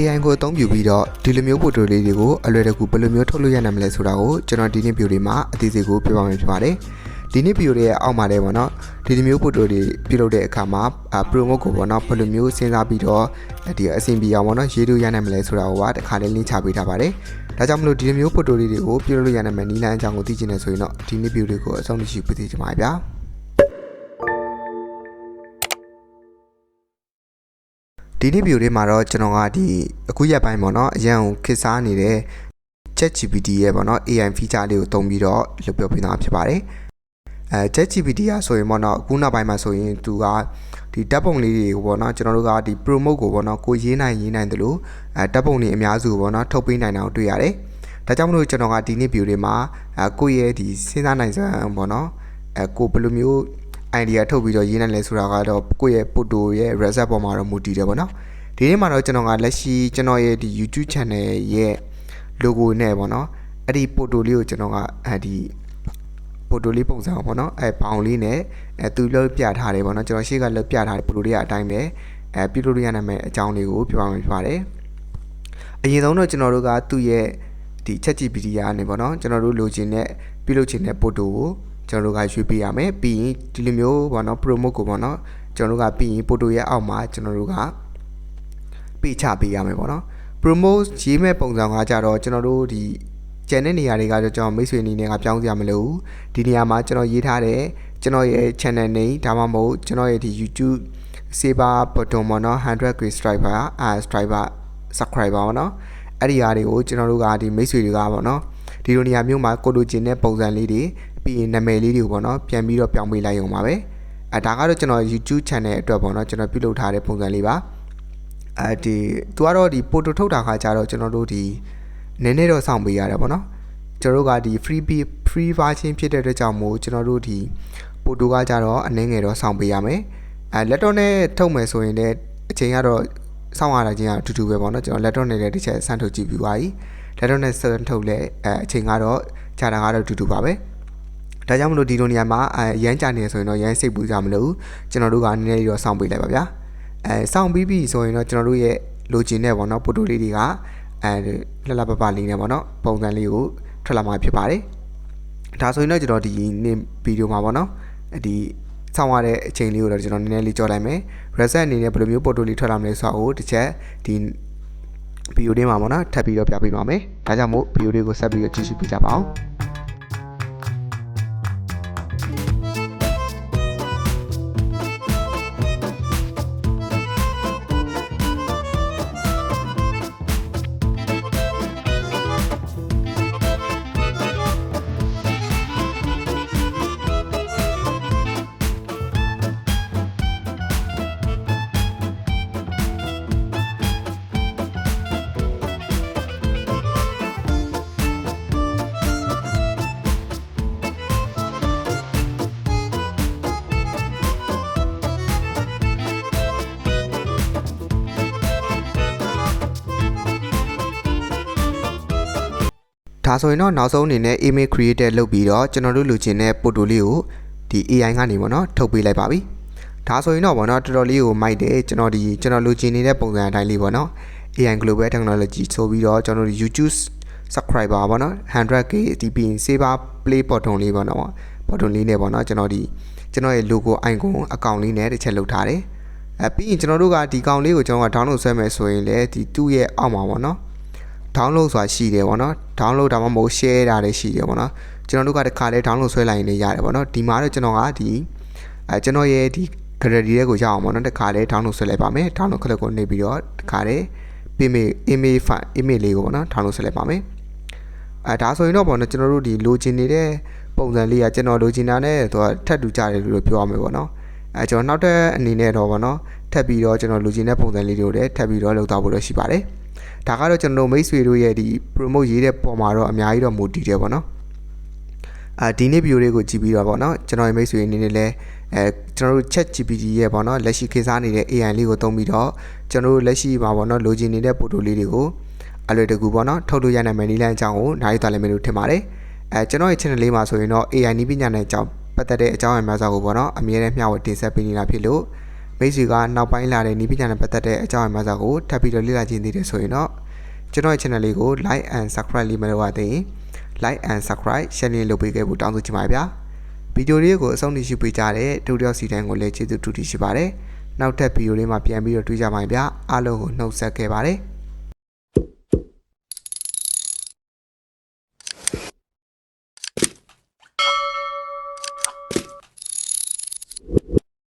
AI ကိုအသုံးပြုပြီးတော့ဒီလိုမျိုးပိုတိုလေးတွေကိုအလွယ်တကူဘယ်လိုမျိုးထုတ်လို့ရနိုင်မလဲဆိုတာကိုကျွန်တော်ဒီနေ့ဗီဒီယိုလေးမှာအသေးစိတ်ကိုပြပါမယ်ဖြစ်ပါတယ်ဒီနေ့ဗီဒီယိုလေးရဲ့အောက်မှာလည်းပေါ့နော်ဒီလိုမျိုးပိုတိုလေးပြုလုပ်တဲ့အခါမှာ promote ကိုပေါ့နော်ဘယ်လိုမျိုးစဉ်းစားပြီးတော့ဒီအဆင်ပြေအောင်ပေါ့နော်ရေးလို့ရနိုင်မလဲဆိုတာကိုပါတစ်ခါလေး link ချပေးထားပါတယ်ဒါကြောင့်မလို့ဒီလိုမျိုးပိုတိုလေးတွေကိုပြုလုပ်လို့ရနိုင်မယ့်နည်းလမ်းအကြောင်းကိုသိချင်တယ်ဆိုရင်တော့ဒီနေ့ဗီဒီယိုလေးကိုအဆုံးထိရှိပေးသေးချင်ပါတယ်ဗျာ ဒီနေ့ဗီဒီယိုလေးမှာတော့ကျွန်တော်ကဒီအခုရက်ပိုင်းပေါ့နော်အရန်ကိုခစ်စားနေတဲ့ ChatGPT ရဲ့ပေါ့နော် AI feature လေးကိုသုံးပြီးတော့လုပ်ပြပေးတာဖြစ်ပါတယ်အဲ ChatGPT ကဆိုရင်ပေါ့နော်အခုနောက်ပိုင်းမှာဆိုရင်သူကဒီဓာတ်ပုံလေးတွေကိုပေါ့နော်ကျွန်တော်တို့ကဒီ promote ကိုပေါ့နော်ကိုရေးနိုင်ရေးနိုင်တယ်လို့အဲဓာတ်ပုံတွေအများစုကိုပေါ့နော်ထုတ်ပေးနိုင်တာကိုတွေ့ရတယ်ဒါကြောင့်မလို့ကျွန်တော်ကဒီနေ့ဗီဒီယိုလေးမှာအဲကိုယ့်ရဲ့ဒီစဉ်းစားနိုင်စွမ်းပေါ့နော်အဲကိုဘယ်လိုမျိုး idea ထုတ်ပြီးတော့ရေးနိုင်လဲဆိုတာကတော့ကိုယ့်ရဲ့ photo ရဲ့ result ပေါ်မှာတော့မူတည်တယ်ပေါ့နော်ဒီနေ့မှာတော့ကျွန်တော်ကလက်ရှိကျွန်တော်ရဲ့ဒီ YouTube channel ရဲ့ logo နဲ့ပေါ့နော်အဲ့ဒီ photo လေးကိုကျွန်တော်ကအဲဒီ photo လေးပုံစံပေါ့နော်အဲပေါင်လေးနဲ့အဲသူလောက်ပြထားတယ်ပေါ့နော်ကျွန်တော်ရှေ့ကလောက်ပြထားတဲ့ photo လေးကအတိုင်းပဲအဲပြုလုပ်ရနိုင်မယ့်အကြောင်းလေးကိုပြောပြမှာဖြစ်ပါတယ်အရင်ဆုံးတော့ကျွန်တော်တို့ကသူ့ရဲ့ဒီ ChatGPT ကနေပေါ့နော်ကျွန်တော်တို့လိုချင်တဲ့ပြုလုပ်ချင်တဲ့ photo ကို ကျွန်တော်တို့ကရွေးပေးရမယ်ပြီးရင်ဒီလိုမျိုးပေါ့နော် promote ကိုပေါ့နော်ကျွန်တော်တို့ကပြီးရင် photo ရဲ့အောက်မှာကျွန်တော်တို့ကပေးချပေးရမယ်ပေါ့နော် promote ရေးမဲ့ပုံစံကကြတော့ကျွန်တော်တို့ဒီကျန်တဲ့နေရာတွေကကျွန်တော်မိတ်ဆွေအနေနဲ့ကပြောင်းစရာမလိုဘူးဒီနေရာမှာကျွန်တော်ရေးထားတဲ့ကျွန်တော်ရဲ့ channel name ဒါမှမဟုတ်ကျွန်တော်ရဲ့ဒီ YouTube saver button ပေါ့နော် 100k subscriber အာ subscriber subscriber ပေါ့နော်အဲ့ဒီဟာတွေကိုကျွန်တော်တို့ကဒီမိတ်ဆွေတွေကပေါ့နော်ဒီလိုနေရာမျိုးမှာကိုလိုချင်တဲ့ပုံစံလေးတွေ ပြီးရင်နာမည်လေးတွေကိုပေါ့နော်ပြန်ပြီးတော့ပြောင်းပေးလိုက်ရုံပါပဲအဲဒါကတော့ကျွန်တော် YouTube channel အတွက်ပေါ့နော်ကျွန်တော်ပြုလုပ်ထားတဲ့ပုံစံလေးပါအဲဒီသူကတော့ဒီ photo ထုတ်တာခါကျတော့ကျွန်တော်တို့ဒီနည်းနည်းတော့စောင့်ပေးရတယ်ပေါ့နော်ကျွန်တော်တို့ကဒီ free free version ဖြစ်တဲ့အတွက်ကြောင့်မို့ကျွန်တော်တို့ဒီ photo ကကြတော့အနည်းငယ်တော့စောင့်ပေးရမယ်အဲ laptop နဲ့ထုတ်မယ်ဆိုရင်လည်းအချိန်ကတော့စောင့်ရတာချင်းအတူတူပဲပေါ့နော်ကျွန်တော် laptop နဲ့လည်းတစ်ချက်ဆန်းထုတ်ကြည့်ပြီးပါပြီ laptop နဲ့ဆန်းထုတ်လဲအဲအချိန်ကတော့ခြာတာကတော့အတူတူပါပဲ ဒါကြောင့်မလို့ဒီလိုနေရာမှာအဲရမ်းကြနေဆိုရင်တော့ရမ်းစိတ်ပူကြမလို့ကျွန်တော်တို့ကနည်းနည်းလေးတော့စောင့်ပေးလိုက်ပါဗျာအဲစောင့်ပြီးပြီဆိုရင်တော့ကျွန်တော်တို့ရဲ့လိုချင်တဲ့ပေါ့နော်ပိုတိုလေးတွေကအဲလှလှပပလေးနဲ့ပေါ့နော်ပုံစံလေးကိုထွက်လာမှာဖြစ်ပါတယ်ဒါဆိုရင်တော့ကျွန်တော်ဒီနေ့ဗီဒီယိုမှာပေါ့နော်ဒီဆောင်းရတဲ့အချိန်လေးကိုတော့ကျွန်တော်နည်းနည်းလေးကြော်လိုက်မယ် reset အနေနဲ့ဘယ်လိုမျိုးပိုတိုလေးထွက်လာမလဲဆိုတာကိုတစ်ချက်ဒီဗီဒီယိုလေးမှာပေါ့နော်ထပ်ပြီးတော့ပြပေးပါမယ်ဒါကြောင့်မို့ဗီဒီယိုလေးကိုဆက်ပြီးတော့ကြည့်ရှုပေးကြပါအောင် ဒါဆိုရင်တော့နောက်ဆုံးအနေနဲ့ email creator လုပ်ပြီးတော့ကျွန်တော်တို့လိုချင်တဲ့ photo လေးကိုဒီ AI ကနေပေါ့နော်ထုတ်ပေးလိုက်ပါပြီဒါဆိုရင်တော့ပေါ့နော်တော်တော်လေးကိုမိုက်တယ်ကျွန်တော်ဒီကျွန်တော်လိုချင်နေတဲ့ပုံစံအတိုင်းလေးပေါ့နော် AI Global Technology ဆိုပြီးတော့ကျွန်တော်တို့ YouTube subscriber ပေါ့နော် 100k ဒီပြီးရင် saver play button လေးပေါ့နော် button လေးနဲ့ပေါ့နော်ကျွန်တော်ဒီကျွန်တော်ရဲ့ logo icon အကောင့်လေးနဲ့တစ်ချက်လုပ်ထားတယ်အဲပြီးရင်ကျွန်တော်တို့ကဒီကောင်လေးကိုကျွန်တော်က download ဆွဲမယ်ဆိုရင်လည်းဒီသူ့ရဲ့အောက်မှာပေါ့နော် download ဆိုတာရှိတယ်ပေါ့နော် download ဒါမှမဟုတ် share တာလည်းရှိတယ်ပေါ့နော်ကျွန်တော်တို့ကတခါလေ download ဆွဲလိုက်ရင်လည်းရတယ်ပေါ့နော်ဒီမှာတော့ကျွန်တော်ကဒီအဲကျွန်တော်ရဲ့ဒီ gallery ရဲ့ကိုရအောင်ပေါ့နော်တခါလေ download ဆွဲလိုက်ပါမယ် download ခက်လက်ကိုနေပြီးတော့တခါလေ image image file image လေးကိုပေါ့နော် download ဆွဲလိုက်ပါမယ်အဲဒါဆိုရင်တော့ပေါ့နော်ကျွန်တော်တို့ဒီလိုချင်နေတဲ့ပုံစံလေးကကျွန်တော်လိုချင်တာနဲ့သူကထပ်တူကြတယ်လို့ပြောရမယ်ပေါ့နော်အဲကျွန်တော်နောက်တဲ့အနေနဲ့တော့ပေါ့နော်ထပ်ပြီးတော့ကျွန်တော်လိုချင်တဲ့ပုံစံလေးတွေကိုလည်းထပ်ပြီးတော့လုပ်သွားဖို့တော့ရှိပါတယ် ဒါကတော့ကျွန်တော်တို့မိတ်ဆွေတို့ရဲ့ဒီ promote ရေးတဲ့ပုံမှာတော့အများကြီးတော့မူတည်တယ်ပေါ့နော်အာဒီနေ့ဗီဒီယိုလေးကိုကြည့်ပြီးတော့ပေါ့နော်ကျွန်တော်ရဲ့မိတ်ဆွေအနေနဲ့လည်းအဲကျွန်တော်တို့ Chat GPT ရဲ့ပေါ့နော်လက်ရှိခေတ်စားနေတဲ့ AI လေးကိုသုံးပြီးတော့ကျွန်တော်တို့လက်ရှိမှာပေါ့နော်လိုချင်နေတဲ့ photo လေးတွေကိုအလွယ်တကူပေါ့နော်ထုတ်လို့ရနိုင်မယ့်နည်းလမ်းအကြောင်းကိုနိုင်သွားလိမ့်မယ်လို့ထင်ပါတယ်အဲကျွန်တော်ရဲ့ channel လေးမှာဆိုရင်တော့ AI နည်းပညာနဲ့အကြောင်းပတ်သက်တဲ့အကြောင်းအရာများစွာကိုပေါ့နော်အမြဲတမ်းမျှဝေတင်ဆက်ပေးနေတာဖြစ်လို့ မိတ်ဆွေကနောက်ပိုင်းလာတဲ့ဤပညာနဲ့ပတ်သက်တဲ့အကြောင်းအရာများစွာကိုထပ်ပြီးတော့လေ့လာခြင်းသေးတယ်ဆိုရင်တော့ကျွန်တော်ရဲ့ channel လေးကို like and subscribe လေးမလုပ်ရသေးရင် like and subscribe share လေးလုပ်ပေးခဲ့ဖို့တောင်းဆိုချင်ပါတယ်ဗျာဗီဒီယိုလေးကိုအဆုံးထိရှိပေးကြတဲ့ဒုတိယစီတိုင်းကိုလည်းကျေးဇူးတူတီရှိပါတယ်နောက်ထပ်ဗီဒီယိုလေးမှာပြန်ပြီးတော့တွေ့ကြပါမယ်ဗျာအားလုံးကိုနှုတ်ဆက်ခဲ့ပါတယ်